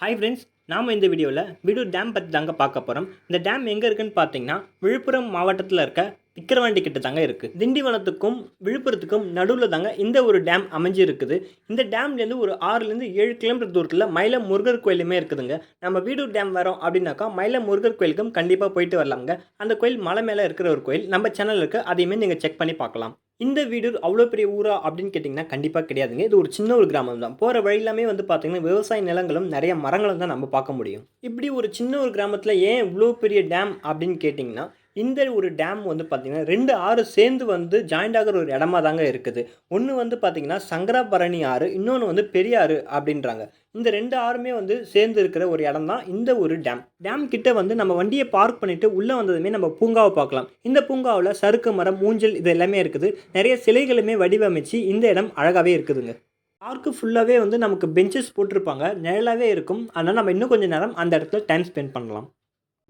Hi friends நாம் இந்த வீடியோவில் விடூர் டேம் பற்றி தாங்க பார்க்க போகிறோம் இந்த டேம் எங்கே இருக்குன்னு பார்த்தீங்கன்னா விழுப்புரம் மாவட்டத்தில் இருக்க விக்கிரவாண்டி கிட்ட தாங்க இருக்குது திண்டிவனத்துக்கும் விழுப்புரத்துக்கும் நடுவில் தாங்க இந்த ஒரு டேம் அமைஞ்சிருக்குது. இந்த டேம்லேருந்து ஒரு ஆறுலேருந்து ஏழு கிலோமீட்டர் தூரத்தில் மயில முருகர் கோயிலுமே இருக்குதுங்க. நம்ம வீடூர் டேம் வரோம் அப்படின்னாக்கா மயில முருகர் கோயிலுக்கும் கண்டிப்பாக போயிட்டு வரலாங்க அந்த கோயில் மலை மேலே இருக்கிற ஒரு கோயில். நம்ம சேனல் இருக்குது அதையுமே நீங்கள் செக் பண்ணி பார்க்கலாம். இந்த வீடு அவ்வளோ பெரிய ஊரா அப்படின்னு கேட்டிங்கன்னா கண்டிப்பாக கிடையாதுங்க. இது ஒரு சின்ன ஒரு கிராமம் தான். போகிற வழியிலாமே வந்து பார்த்திங்கன்னா விவசாய நிலங்களும் நிறைய மரங்களும் தான் நம்ம பார்க்க முடியும். இப்படி ஒரு சின்ன ஒரு கிராமத்தில் ஏன் இவ்வளோ பெரிய டேம் அப்படின்னு கேட்டிங்கன்னா இந்த ஒரு டேம் வந்து பார்த்திங்கன்னா ரெண்டு ஆறு சேர்ந்து வந்து ஜாயிண்ட் ஆகிற ஒரு இடமா தாங்க இருக்குது. ஒன்று வந்து பார்த்திங்கன்னா சங்கராபரணி ஆறு இன்னொன்று வந்து பெரியாறு அப்படின்றாங்க. இந்த ரெண்டு ஆறுமே வந்து சேர்ந்து இருக்கிற ஒரு இடம் தான் இந்த ஒரு டேம் டேம் கிட்ட வந்து நம்ம வண்டியை பார்க் பண்ணிட்டு உள்ளே வந்ததுமே நம்ம பூங்காவை பார்க்கலாம். இந்த பூங்காவில் சறுக்கு மரம் ஊஞ்சல் இது எல்லாமே இருக்குது. நிறைய சிலைகளுமே வடிவமைச்சு இந்த இடம் அழகாகவே இருக்குதுங்க. பார்க்கு ஃபுல்லாகவே வந்து நமக்கு பெஞ்சஸ் போட்டிருப்பாங்க. நிழலாகவே இருக்கும். அதனால் நம்ம இன்னும் கொஞ்சம் நேரம் அந்த இடத்துல டைம் ஸ்பெண்ட் பண்ணலாம்.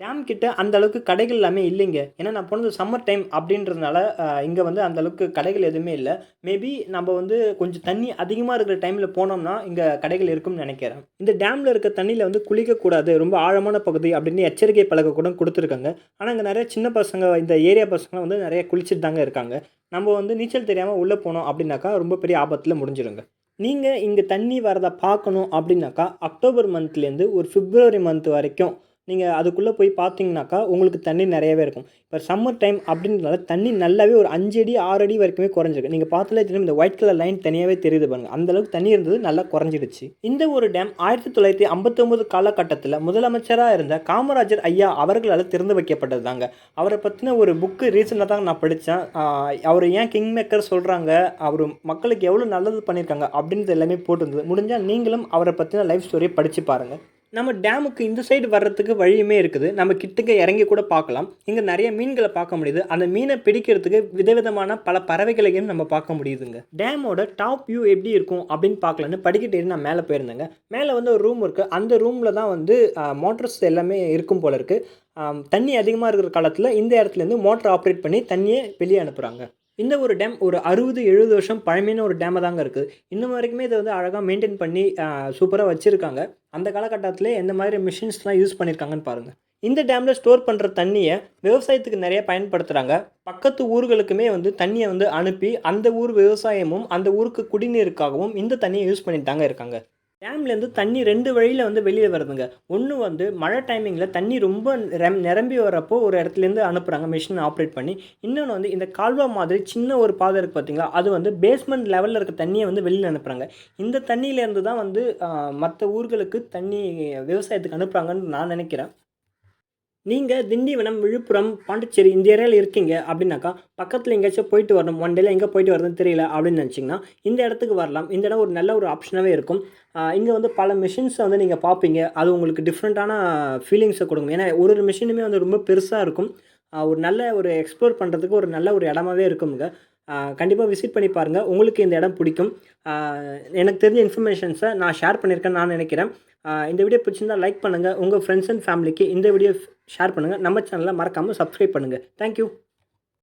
டேம் கிட்ட அந்த அளவுக்கு கடைகள் எல்லாமே இல்லைங்க. ஏன்னா நான் போனது சம்மர் டைம் அப்படின்றதுனால இங்கே வந்து அந்த அளவுக்கு கடைகள் எதுவுமே இல்லை. மேபி நம்ம வந்து கொஞ்சம் தண்ணி அதிகமாக இருக்கிற டைமில் போனோம்னா இங்கே கடைகள் இருக்கும்னு நினைக்கிறேன். இந்த டேமில் இருக்க தண்ணியில் வந்து குளிக்கக்கூடாது. ரொம்ப ஆழமான பகுதி அப்படின்னு எச்சரிக்கை பலகை கூட கொடுத்துருக்காங்க. ஆனால் இங்கே நிறைய சின்ன பசங்க இந்த ஏரியா பசங்க வந்து நிறைய குளிச்சுட்டு தாங்க இருக்காங்க. நம்ம வந்து நீச்சல் தெரியாமல் உள்ளே போனோம் அப்படின்னாக்கா ரொம்ப பெரிய ஆபத்தில் முடிஞ்சிருங்க. நீங்கள் இங்கே தண்ணி வரதை பார்க்கணும் அப்படின்னாக்கா அக்டோபர் மந்த்லேருந்து ஒரு பிப்ரவரி மந்த் வரைக்கும் நீங்கள் அதுக்குள்ளே போய் பார்த்தீங்கன்னாக்கா உங்களுக்கு தண்ணி நிறையவே இருக்கும். இப்போ சம்மர் டைம் அப்படின்றனால தண்ணி நல்லாவே ஒரு அஞ்சு அடி ஆறு அடி வரைக்குமே குறைஞ்சிருக்கு. நீங்கள் பார்த்தாலே தெரியும் இந்த ஒயிட் கலர் லைன் தனியாகவே தெரியுது பாருங்க. அந்தளவுக்கு தண்ணி இருந்தது நல்லா குறைஞ்சிடுச்சு. இந்த ஒரு டேம் ஆயிரத்தி தொள்ளாயிரத்தி ஐம்பத்தொம்போது காலகட்டத்தில் முதலமைச்சராக இருந்த காமராஜர் ஐயா அவர்களால் திறந்து வைக்கப்பட்டது தாங்க அவரை பற்றின ஒரு புக்கு ரீசெண்டாக தான் நான் படித்தேன் அவர் ஏன் கிங் மேக்கர் சொல்கிறாங்க அவர் மக்களுக்கு எவ்வளோ நல்லது பண்ணியிருக்காங்க அப்படின்றது எல்லாமே போட்டிருந்தது. முடிஞ்சால் நீங்களும் அவரை பற்றின லைஃப் ஸ்டோரியை படித்து பாருங்கள் நம்ம டேமுக்கு இந்த சைடு வர்றதுக்கு வழியுமே இருக்குது. நம்ம கிட்டக்க இறங்கி கூட பார்க்கலாம். இங்கே நிறைய மீன்களை பார்க்க முடியுது. அந்த மீனை பிடிக்கிறதுக்கு விதவிதமான பல பறவைகளையும் நம்ம பார்க்க முடியுதுங்க. டேமோட டாப் வியூ எப்படி இருக்கும் அப்படின்னு பார்க்கலான்னு படிக்கட்டு நான் மேலே போயிருந்தேங்க. மேலே வந்து ஒரு ரூம் இருக்குது அந்த ரூமில் தான் வந்து மோட்டர்ஸ் எல்லாமே இருக்கும் போல இருக்குது தண்ணி அதிகமாக இருக்கிற காலத்தில் இந்த இடத்துலேருந்து மோட்டர் ஆப்ரேட் பண்ணி தண்ணியை வெளியே அனுப்புகிறாங்க இந்த ஒரு டேம் ஒரு அறுபது எழுபது வருஷம் பழமையான ஒரு டேமாக தாங்க இருக்குது இன்னும் வரைக்குமே இதை வந்து அழகாக மெயின்டைன் பண்ணி சூப்பராக வச்சுருக்காங்க. அந்த காலகட்டத்தில் எந்த மாதிரி மிஷின்ஸ்லாம் யூஸ் பண்ணியிருக்காங்கன்னு பாருங்கள் இந்த டேமில் ஸ்டோர் பண்ணுற தண்ணியை விவசாயத்துக்கு நிறைய பயன்படுத்துகிறாங்க பக்கத்து ஊர்களுக்குமே வந்து தண்ணியை வந்து அனுப்பி அந்த ஊர் விவசாயமும் அந்த ஊருக்கு குடிநீருக்காகவும் இந்த தண்ணியை யூஸ் பண்ணிட்டு தாங்க இருக்காங்க. டேம்லேருந்து தண்ணி ரெண்டு வழியில் வந்து வெளியே வருதுங்க. ஒன்று வந்து மழை டைமிங்கில் தண்ணி ரொம்ப ரெம் நிரம்பி வரப்போ ஒரு இடத்துலேருந்து அனுப்புகிறாங்க மிஷின் ஆப்ரேட் பண்ணி. இன்னொன்று வந்து இந்த கால்வா மாதிரி சின்ன ஒரு பாதை இருக்குது பார்த்தீங்களா அது வந்து பேஸ்மெண்ட் லெவலில் இருக்க தண்ணியை வந்து வெளியில் அனுப்புகிறாங்க இந்த தண்ணியிலேருந்து தான் வந்து மற்ற ஊர்களுக்கு தண்ணி விவசாயத்துக்கு அனுப்புகிறாங்கன்னு நான் நினைக்கிறேன். நீங்கள் திண்டிவனம் விழுப்புரம் பாண்டிச்சேரி இந்த ஏரியாவில் இருக்கீங்க அப்படின்னாக்கா பக்கத்தில் எங்கேயாச்சும் போயிட்டு வரணும் ஒன் டேல எங்கே போயிட்டு வரதுன்னு தெரியல அப்படின்னு நினச்சிங்கன்னா இந்த இடத்துக்கு வரலாம். இந்த இடம் ஒரு நல்ல ஒரு ஆப்ஷனாகவே இருக்கும். இங்கே வந்து பல மிஷின்ஸை வந்து நீங்கள் பார்ப்பீங்க. அது உங்களுக்கு டிஃப்ரெண்ட்டான ஃபீலிங்ஸை கொடுக்கும். ஏன்னா ஒரு ஒரு மிஷினுமே வந்து ரொம்ப பெருசாக இருக்கும். ஒரு நல்ல ஒரு எக்ஸ்ப்ளோர் பண்ணுறதுக்கு ஒரு நல்ல ஒரு இடமாவே இருக்குங்க கண்டிப்பாக விசிட் பண்ணி பாருங்கள் உங்களுக்கு இந்த இடம் பிடிக்கும். எனக்கு தெரிஞ்ச இன்ஃபர்மேஷன்ஸை நான் ஷேர் பண்ணியிருக்கேன் நான் நினைக்கிறேன். இந்த வீடியோ பிடிச்சிருந்தால் லைக் பண்ணுங்கள் உங்கள் ஃப்ரெண்ட்ஸ் அண்ட் ஃபேமிலிக்கு இந்த வீடியோ ஷேர் பண்ணுங்கள் நம்ம சேனலை மறக்காமல் சப்ஸ்கிரைப் பண்ணுங்கள் தேங்க்யூ